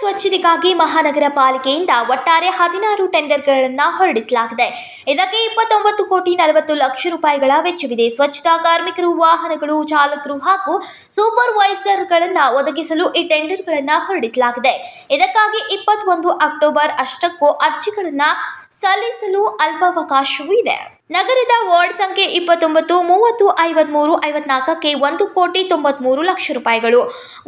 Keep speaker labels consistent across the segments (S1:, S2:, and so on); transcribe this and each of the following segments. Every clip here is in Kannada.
S1: ಸ್ವಚ್ಛತೆಗಾಗಿ ಮಹಾನಗರ ಪಾಲಿಕೆಯಿಂದ ಒಟ್ಟಾರೆ ಹದಿನಾರು ಟೆಂಡರ್ಗಳನ್ನು ಹೊರಡಿಸಲಾಗಿದೆ. ಇದಕ್ಕೆ ಇಪ್ಪತ್ತೊಂಬತ್ತು ಕೋಟಿ ನಲವತ್ತು ಲಕ್ಷ ರೂಪಾಯಿಗಳ ವೆಚ್ಚವಿದೆ. ಸ್ವಚ್ಛತಾ ಕಾರ್ಮಿಕರು, ವಾಹನಗಳು, ಚಾಲಕರು ಹಾಗೂ ಸೂಪರ್ವೈಸರ್ಗಳನ್ನು ಒದಗಿಸಲು ಈ ಟೆಂಡರ್ಗಳನ್ನು ಹೊರಡಿಸಲಾಗಿದೆ. ಇದಕ್ಕಾಗಿ ಇಪ್ಪತ್ತೊಂದು ಅಕ್ಟೋಬರ್ ಅಷ್ಟಕ್ಕೂ ಅರ್ಜಿಗಳನ್ನು ಸಲ್ಲಿಸಲು ಅಲ್ಪಾವಕಾಶವೂ ಇದೆ. ನಗರದ ವಾರ್ಡ್ ಸಂಖ್ಯೆ ಇಪ್ಪತ್ತೊಂಬತ್ತು, ಮೂವತ್ತು, ಐವತ್ಮೂರು, ಐವತ್ನಾಲ್ಕಕ್ಕೆ ಒಂದು ಕೋಟಿ ತೊಂಬತ್ಮೂರು ಲಕ್ಷ ರೂಪಾಯಿಗಳು.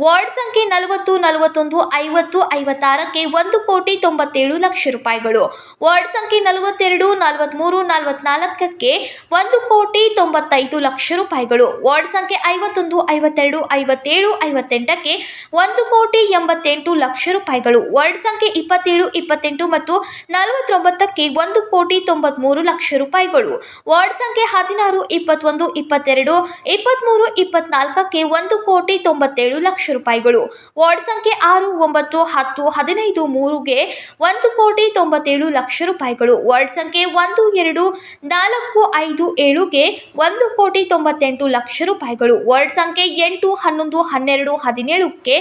S1: ವಾರ್ಡ್ ಸಂಖ್ಯೆ ನಲವತ್ತು, ನಲವತ್ತೊಂದು, ಐವತ್ತು, ಐವತ್ತಾರಕ್ಕೆ ಒಂದು ಕೋಟಿ ತೊಂಬತ್ತೇಳು ಲಕ್ಷ ರೂಪಾಯಿಗಳು. ವಾರ್ಡ್ ಸಂಖ್ಯೆ ನಲವತ್ತೆರಡು ನಲವತ್ತ್ಮೂರು ನಲವತ್ನಾಲ್ಕಕ್ಕೆ ಒಂದು ಕೋಟಿ ತೊಂಬತ್ತೈದು ಲಕ್ಷ ರೂಪಾಯಿಗಳು. ವಾರ್ಡ್ ಸಂಖ್ಯೆ ಐವತ್ತೊಂದು, ಐವತ್ತೆರಡು, ಐವತ್ತೇಳು, ಐವತ್ತೆಂಟಕ್ಕೆ ಒಂದು ಕೋಟಿ ಎಂಬತ್ತೆಂಟು ಲಕ್ಷ ರೂಪಾಯಿಗಳು. ವಾರ್ಡ್ ಸಂಖ್ಯೆ ಇಪ್ಪತ್ತೇಳು, ಇಪ್ಪತ್ತೆಂಟು ಮತ್ತು ನಲವತ್ತೊಂಬತ್ತಕ್ಕೆ ಒಂದು ಕೋಟಿ ತೊಂಬತ್ಮೂರು ಲಕ್ಷ ರೂಪಾಯಿಗಳು. ವಾರ್ಡ್ ಸಂಖ್ಯೆ ಹದಿನಾರು, ಇಪ್ಪತ್ತೊಂದು, ಇಪ್ಪತ್ತೆರಡು ಇಪ್ಪತ್ತ್ಮೂರು ಇಪ್ಪತ್ನಾಲ್ಕಕ್ಕೆ ಒಂದು ಕೋಟಿ ತೊಂಬತ್ತೇಳು ಲಕ್ಷ ರೂಪಾಯಿಗಳು. ವಾರ್ಡ್ ಸಂಖ್ಯೆ ಆರು, ಒಂಬತ್ತು, ಹತ್ತು, ಹದಿನೈದು, ಮೂರುಗೆ ಒಂದು ಕೋಟಿ ತೊಂಬತ್ತೇಳು ಲಕ್ಷ ರೂಪಾಯಿಗಳು. ವಾರ್ಡ್ ಸಂಖ್ಯೆ ಒಂದು, ಎರಡು, ನಾಲ್ಕು, ಐದು, ಏಳುಗೆ ಒಂದು ಕೋಟಿ ತೊಂಬತ್ತೆಂಟು ಲಕ್ಷ ರೂಪಾಯಿಗಳು. ವಾರ್ಡ್ ಸಂಖ್ಯೆ ಎಂಟು, ಹನ್ನೊಂದು, ಹನ್ನೆರಡು, ಹದಿನೇಳಕ್ಕೆ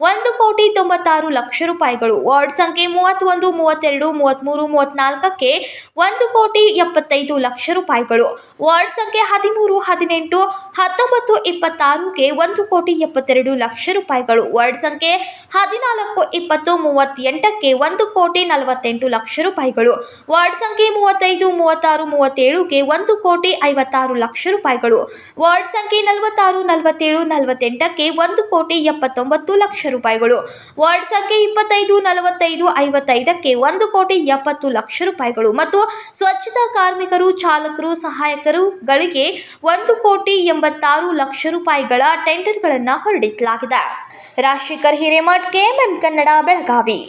S1: ಒಂದು ಕೋಟಿ ತೊಂಬತ್ತಾರು ಲಕ್ಷ ರೂಪಾಯಿಗಳು. ವಾರ್ಡ್ ಸಂಖ್ಯೆ ಮೂವತ್ತೊಂದು, ಮೂವತ್ತೆರಡು, ಮೂವತ್ತ್ಮೂರು, ಮೂವತ್ತ್ನಾಲ್ಕಕ್ಕೆ ಒಂದು ಕೋಟಿ ಎಪ್ಪತ್ತೈದು ಲಕ್ಷ ರೂಪಾಯಿಗಳು. ವಾರ್ಡ್ ಸಂಖ್ಯೆ ಹದಿಮೂರು, ಹದಿನೆಂಟು, ಹತ್ತೊಂಬತ್ತು ಇಪ್ಪತ್ತಾರುಗೆ ಒಂದು ಕೋಟಿ ಎಪ್ಪತ್ತೆರಡು ಲಕ್ಷ ರೂಪಾಯಿಗಳು. ವಾರ್ಡ್ ಸಂಖ್ಯೆ ಹದಿನಾಲ್ಕು, ಇಪ್ಪತ್ತು, ಮೂವತ್ತೆಂಟಕ್ಕೆ ಒಂದು ಕೋಟಿ ನಲವತ್ತೆಂಟು ಲಕ್ಷ ರೂಪಾಯಿಗಳು. ವಾರ್ಡ್ ಸಂಖ್ಯೆ ಮೂವತ್ತೈದು, ಮೂವತ್ತಾರು ಮೂವತ್ತೇಳುಗೆ ಒಂದು ಕೋಟಿ ಐವತ್ತಾರು ಲಕ್ಷ ರೂಪಾಯಿಗಳು. ವಾರ್ಡ್ ಸಂಖ್ಯೆ ನಲವತ್ತಾರು, ನಲವತ್ತೇಳು, ನಲವತ್ತೆಂಟಕ್ಕೆ ಒಂದು ಕೋಟಿ ಎಪ್ಪತ್ತೊಂಬತ್ತು ರೂಪಾಯಿಗಳು. ವಾರ್ಡ್ ಸಂಖ್ಯೆ ಇಪ್ಪತ್ತೈದು, ನಲವತ್ತೈದು, ಐವತ್ತೈದಕ್ಕೆ ಒಂದು ಕೋಟಿ ಎಪ್ಪತ್ತು ಲಕ್ಷ ರೂಪಾಯಿಗಳು. ಮತ್ತು ಸ್ವಚ್ಛತಾ ಕಾರ್ಮಿಕರು, ಚಾಲಕರು ಸಹಾಯಕರುಗಳಿಗೆ ಒಂದು ಕೋಟಿ ಎಂಬತ್ತಾರು ಲಕ್ಷ ರೂಪಾಯಿಗಳ ಟೆಂಡರ್ಗಳನ್ನು ಹೊರಡಿಸಲಾಗಿದೆ. ರಾಜಶೇಖರ್ ಹಿರೇಮಠ್, ಕೆಎಂಎಂ ಕನ್ನಡ, ಬೆಳಗಾವಿ.